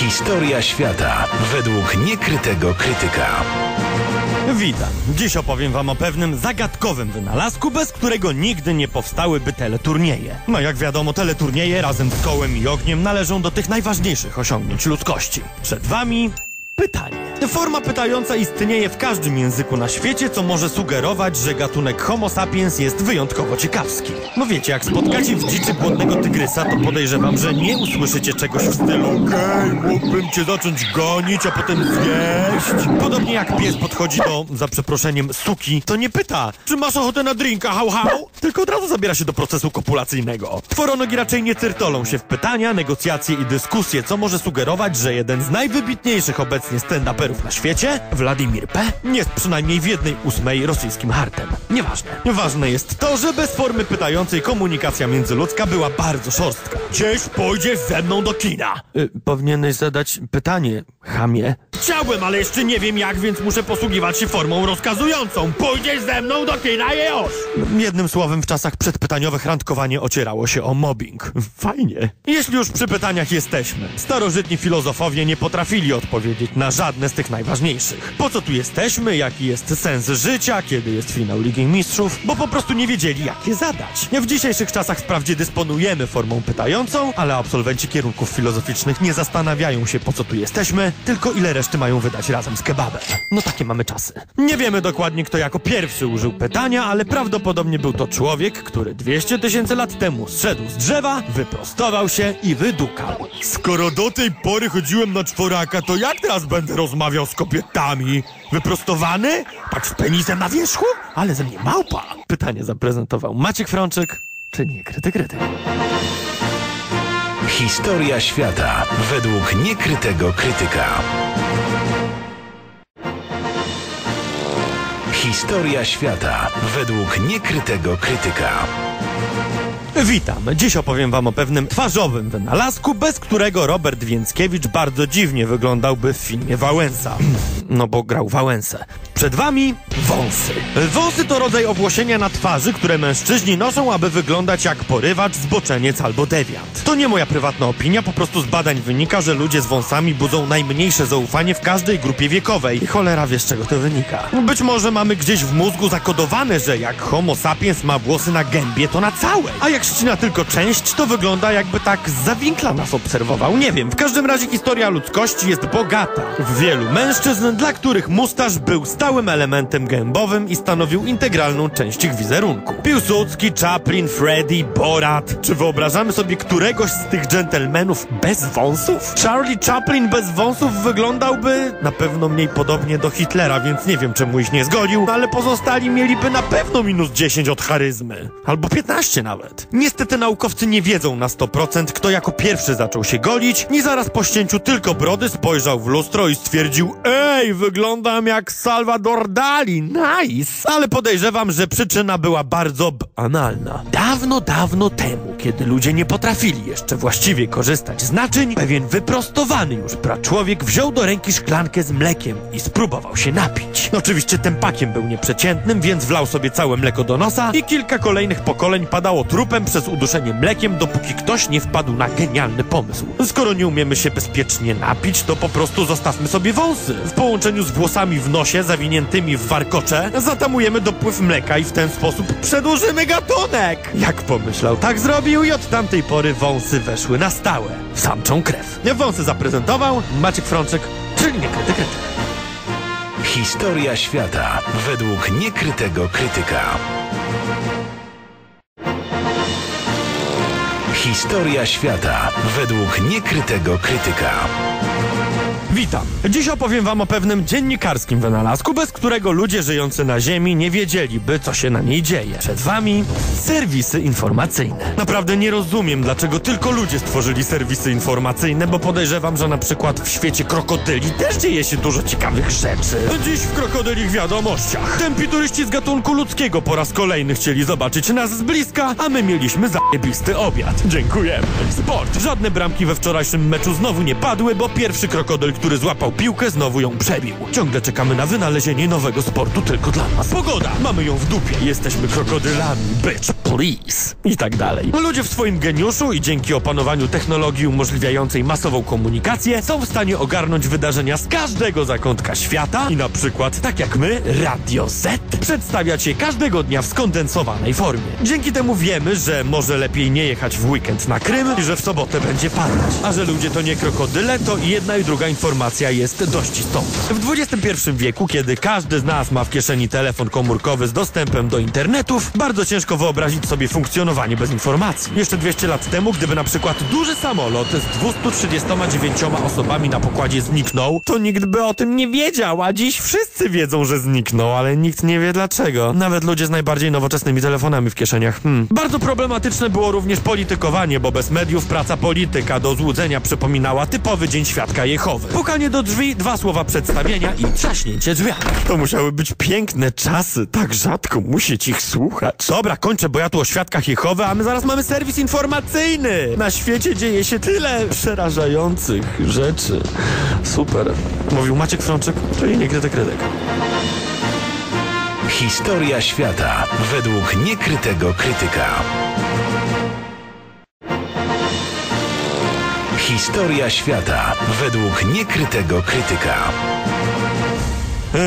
Historia świata według niekrytego krytyka. Witam. Dziś opowiem wam o pewnym zagadkowym wynalazku, bez którego nigdy nie powstałyby teleturnieje. No jak wiadomo, teleturnieje razem z kołem i ogniem należą do tych najważniejszych osiągnięć ludzkości. Przed wami pytanie. Forma pytająca istnieje w każdym języku na świecie, co może sugerować, że gatunek Homo sapiens jest wyjątkowo ciekawski. No wiecie, jak spotkacie w dziczy głodnego tygrysa, to podejrzewam, że nie usłyszycie czegoś w stylu Okej, mógłbym cię zacząć gonić, a potem zjeść. Podobnie jak pies podchodzi do, za przeproszeniem, suki, to nie pyta, czy masz ochotę na drinka, hał hał? Tylko od razu zabiera się do procesu kopulacyjnego. Czworonogi raczej nie cyrtolą się w pytania, negocjacje i dyskusje, co może sugerować, że jeden z najwybitniejszych obecnie stand-uperów na świecie, Władimir P., jest przynajmniej w jednej ósmej rosyjskim hartem. Nieważne. Ważne jest to, że bez formy pytającej komunikacja międzyludzka była bardzo szorstka. Dziś pójdziesz ze mną do kina. Y, powinieneś zadać pytanie, chamie. Chciałbym, ale jeszcze nie wiem jak, więc muszę posługiwać się formą rozkazującą. Pójdziesz ze mną do kina już! Jednym słowem, w czasach przedpytaniowych randkowanie ocierało się o mobbing. Fajnie. Jeśli już przy pytaniach jesteśmy, starożytni filozofowie nie potrafili odpowiedzieć na żadne z tych najważniejszych. Po co tu jesteśmy, jaki jest sens życia, kiedy jest finał Ligi Mistrzów, bo po prostu nie wiedzieli, jak je zadać. W dzisiejszych czasach wprawdzie dysponujemy formą pytającą, ale absolwenci kierunków filozoficznych nie zastanawiają się, po co tu jesteśmy, tylko ile reszty mają wydać razem z kebabem. No takie mamy czasy. Nie wiemy dokładnie, kto jako pierwszy użył pytania, ale prawdopodobnie był to człowiek, który 200 tysięcy lat temu zszedł z drzewa, wyprostował się i wydukał. Skoro do tej pory chodziłem na czworaka, to jak teraz będę rozmawiał z kobietami? Wyprostowany? Patrz z penisem na wierzchu? Ale ze mnie małpa. Pytanie zaprezentował Maciek Frączyk, czy nie krytyk krytyk. Historia świata według niekrytego krytyka. Historia świata według niekrytego krytyka. Witam. Dziś opowiem wam o pewnym twarzowym wynalazku, bez którego Robert Więckiewicz bardzo dziwnie wyglądałby w filmie Wałęsa. No bo grał Wałęsę. Przed wami wąsy. Wąsy to rodzaj owłosienia na twarzy, które mężczyźni noszą, aby wyglądać jak porywacz, zboczeniec albo dewiant. To nie moja prywatna opinia, po prostu z badań wynika, że ludzie z wąsami budzą najmniejsze zaufanie w każdej grupie wiekowej. I cholera wie z czego to wynika. Być może mamy gdzieś w mózgu zakodowane, że jak homo sapiens ma włosy na gębie, to na całej. A jak ścina tylko część, to wygląda jakby tak z zawinkla nas obserwował. Nie wiem, w każdym razie historia ludzkości jest bogata. Wielu mężczyzn, dla których mustaż był stałym elementem gębowym i stanowił integralną część ich wizerunku. Piłsudski, Chaplin, Freddy, Borat. Czy wyobrażamy sobie któregoś z tych dżentelmenów bez wąsów? Charlie Chaplin bez wąsów wyglądałby na pewno mniej podobnie do Hitlera, więc nie wiem czemu ich nie zgolił, ale pozostali mieliby na pewno minus 10 od charyzmy. Albo 15 nawet. Niestety naukowcy nie wiedzą na 100%, kto jako pierwszy zaczął się golić i zaraz po ścięciu tylko brody spojrzał w lustro i stwierdził Ej, wyglądam jak Salvador Dali, nice! Ale podejrzewam, że przyczyna była bardzo banalna. Dawno, dawno temu, kiedy ludzie nie potrafili jeszcze właściwie korzystać z naczyń, pewien wyprostowany już praczłowiek wziął do ręki szklankę z mlekiem i spróbował się napić. Oczywiście tempakiem był nieprzeciętnym, więc wlał sobie całe mleko do nosa i kilka kolejnych pokoleń padało trupem przez uduszenie mlekiem, dopóki ktoś nie wpadł na genialny pomysł. Skoro nie umiemy się bezpiecznie napić, to po prostu zostawmy sobie wąsy. Połączeniu z włosami w nosie zawiniętymi w warkocze zatamujemy dopływ mleka i w ten sposób przedłużymy gatunek. Jak pomyślał, tak zrobił i od tamtej pory wąsy weszły na stałe w samczą krew. Wąsy zaprezentował Maciek Frączyk, czyli nie krytyk, krytyk. Historia świata według niekrytego krytyka. Historia świata według niekrytego krytyka. Witam. Dziś opowiem wam o pewnym dziennikarskim wynalazku, bez którego ludzie żyjący na Ziemi nie wiedzieliby, co się na niej dzieje. Przed wami serwisy informacyjne. Naprawdę nie rozumiem, dlaczego tylko ludzie stworzyli serwisy informacyjne, bo podejrzewam, że na przykład w świecie krokodyli też dzieje się dużo ciekawych rzeczy. Dziś w krokodylich wiadomościach. Tępi turyści z gatunku ludzkiego po raz kolejny chcieli zobaczyć nas z bliska, a my mieliśmy zajebisty obiad. Dziękujemy. Sport. Żadne bramki we wczorajszym meczu znowu nie padły, bo pierwszy krokodyl, który złapał piłkę, znowu ją przebił. Ciągle czekamy na wynalezienie nowego sportu tylko dla nas. Pogoda! Mamy ją w dupie. Jesteśmy krokodylami. Bitch, please. I tak dalej. Ludzie w swoim geniuszu i dzięki opanowaniu technologii umożliwiającej masową komunikację są w stanie ogarnąć wydarzenia z każdego zakątka świata i na przykład, tak jak my, Radio Z, przedstawiać je każdego dnia w skondensowanej formie. Dzięki temu wiemy, że może lepiej nie jechać w weekend na Krym i że w sobotę będzie padać. A że ludzie to nie krokodyle, to jedna i druga informacja jest dość istotna. W XXI wieku, kiedy każdy z nas ma w kieszeni telefon komórkowy z dostępem do internetów, bardzo ciężko wyobrazić sobie funkcjonowanie bez informacji. Jeszcze 200 lat temu, gdyby na przykład duży samolot z 239 osobami na pokładzie zniknął, to nikt by o tym nie wiedział, a dziś wszyscy wiedzą, że zniknął, ale nikt nie wie dlaczego. Nawet ludzie z najbardziej nowoczesnymi telefonami w kieszeniach. Hmm. Bardzo problematyczne było również politykowanie, bo bez mediów praca polityka do złudzenia przypominała typowy dzień świadka Jehowy. Pukanie do drzwi, dwa słowa przedstawienia i trzaśnięcie drzwiami. To musiały być piękne czasy, tak rzadko musieć ich słuchać. Dobra, kończę, bo ja tu o świadkach Jehowy, a my zaraz mamy serwis informacyjny. Na świecie dzieje się tyle przerażających rzeczy. Super. Mówił Maciek Frączek, czyli niekryty krytyk. Historia świata według niekrytego krytyka. Historia świata według niekrytego krytyka.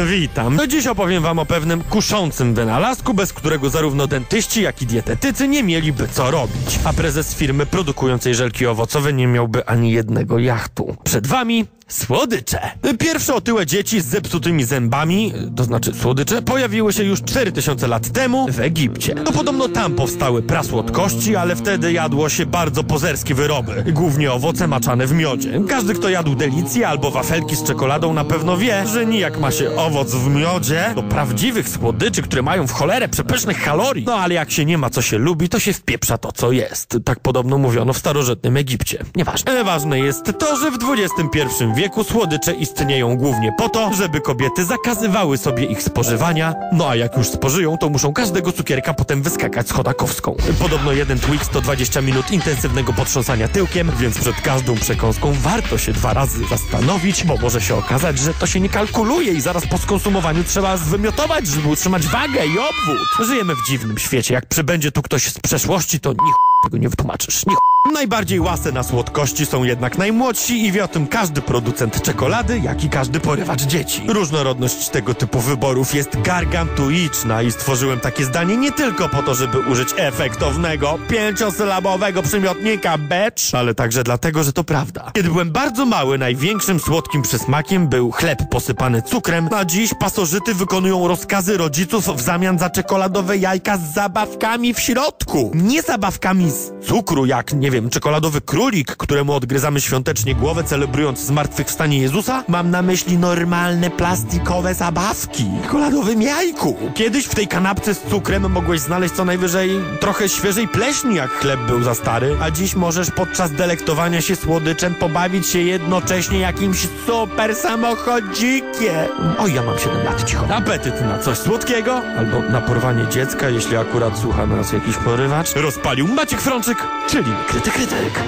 Witam. No dziś opowiem wam o pewnym kuszącym wynalazku, bez którego zarówno dentyści, jak i dietetycy nie mieliby co robić. A prezes firmy produkującej żelki owocowe nie miałby ani jednego jachtu. Przed wami Słodycze. Pierwsze otyłe dzieci z zepsutymi zębami, to znaczy słodycze, pojawiły się już 4000 lat temu w Egipcie. No podobno tam powstały prasłodkości, ale wtedy jadło się bardzo pozerskie wyroby, głównie owoce maczane w miodzie. Każdy, kto jadł delicje albo wafelki z czekoladą na pewno wie, że nijak ma się owoc w miodzie do prawdziwych słodyczy, które mają w cholerę przepysznych kalorii. No ale jak się nie ma co się lubi, to się wpieprza to co jest. Tak podobno mówiono w starożytnym Egipcie. Nieważne. Ważne jest to, że w XXI wieku słodycze istnieją głównie po to, żeby kobiety zakazywały sobie ich spożywania, no a jak już spożyją, to muszą każdego cukierka potem wyskakać z chodakowską. Podobno jeden Twix to 20 minut intensywnego potrząsania tyłkiem, więc przed każdą przekąską warto się dwa razy zastanowić, bo może się okazać, że to się nie kalkuluje i zaraz po skonsumowaniu trzeba zwymiotować, żeby utrzymać wagę i obwód. Żyjemy w dziwnym świecie. Jak przybędzie tu ktoś z przeszłości, to ni tego nie wytłumaczysz. Ni Najbardziej łasy na słodkości są jednak najmłodsi i wie o tym każdy producent czekolady, jak i każdy porywacz dzieci. Różnorodność tego typu wyborów jest gargantuiczna i stworzyłem takie zdanie nie tylko po to, żeby użyć efektownego, pięciosylabowego przymiotnika becz, ale także dlatego, że to prawda. Kiedy byłem bardzo mały, największym słodkim przysmakiem był chleb posypany cukrem, a dziś pasożyty wykonują rozkazy rodziców w zamian za czekoladowe jajka z zabawkami w środku. Nie zabawkami z cukru, jak nie wiem, czekoladowy królik, któremu odgryzamy świątecznie głowę, celebrując zmartwychwstanie Jezusa? Mam na myśli normalne plastikowe zabawki w czekoladowym jajku. Kiedyś w tej kanapce z cukrem mogłeś znaleźć co najwyżej trochę świeżej pleśni, jak chleb był za stary, a dziś możesz podczas delektowania się słodyczem pobawić się jednocześnie jakimś super samochodzikiem. Oj, ja mam 7 lat, cicho. Apetyt na coś słodkiego albo na porwanie dziecka, jeśli akurat słucha nas jakiś porywacz, rozpalił Maciek Frączyk, czyli kryty krytyk.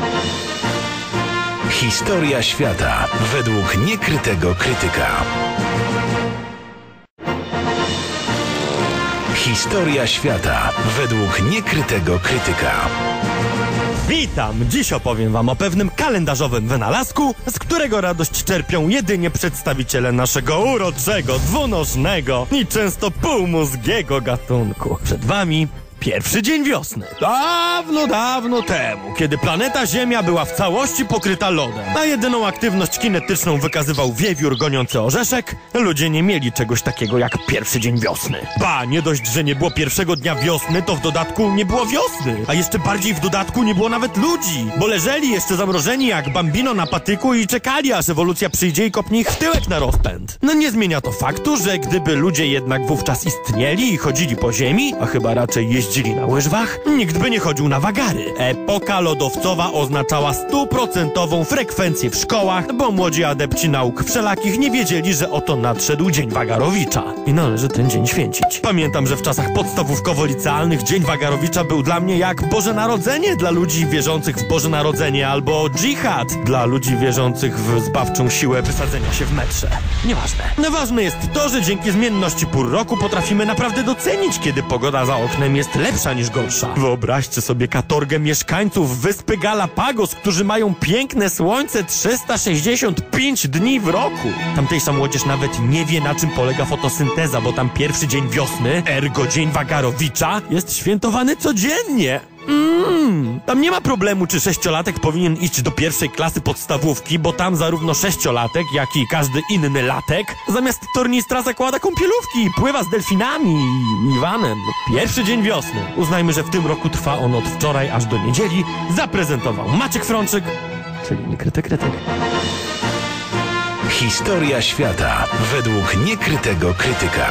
Historia świata według niekrytego krytyka. Historia świata według niekrytego krytyka. Witam! Dziś opowiem wam o pewnym kalendarzowym wynalazku, z którego radość czerpią jedynie przedstawiciele naszego uroczego, dwunożnego i często półmózgiego gatunku. Przed wami Pierwszy dzień wiosny. Dawno, dawno temu, kiedy planeta Ziemia była w całości pokryta lodem, a jedyną aktywność kinetyczną wykazywał wiewiór goniący orzeszek, ludzie nie mieli czegoś takiego jak pierwszy dzień wiosny. Ba, nie dość, że nie było pierwszego dnia wiosny, to w dodatku nie było wiosny. A jeszcze bardziej w dodatku nie było nawet ludzi, bo leżeli jeszcze zamrożeni jak bambino na patyku i czekali, aż ewolucja przyjdzie i kopnie ich w tyłek na rozpęd. No nie zmienia to faktu, że gdyby ludzie jednak wówczas istnieli i chodzili po ziemi, a chyba raczej jeździli jeździli na łyżwach, nikt by nie chodził na wagary. Epoka lodowcowa oznaczała stuprocentową frekwencję w szkołach, bo młodzi adepci nauk wszelakich nie wiedzieli, że oto nadszedł Dzień Wagarowicza. I należy ten dzień święcić. Pamiętam, że w czasach podstawówkowo-licealnych Dzień Wagarowicza był dla mnie jak Boże Narodzenie dla ludzi wierzących w Boże Narodzenie albo dżihad dla ludzi wierzących w zbawczą siłę wysadzenia się w metrze. Nieważne. Ważne jest to, że dzięki zmienności pór roku potrafimy naprawdę docenić, kiedy pogoda za oknem jest lepsza niż gorsza. Wyobraźcie sobie katorgę mieszkańców wyspy Galapagos, którzy mają piękne słońce 365 dni w roku. Tamtejsza młodzież nawet nie wie, na czym polega fotosynteza, bo tam pierwszy dzień wiosny, ergo dzień Wagarowicza, jest świętowany codziennie. Mmm, tam nie ma problemu, czy sześciolatek powinien iść do pierwszej klasy podstawówki, bo tam zarówno sześciolatek, jak i każdy inny latek zamiast tornistra zakłada kąpielówki i pływa z delfinami i Iwanem. Pierwszy dzień wiosny. Uznajmy, że w tym roku trwa on od wczoraj aż do niedzieli. Zaprezentował Maciek Frączyk, czyli niekryty krytyk. Historia świata według niekrytego krytyka.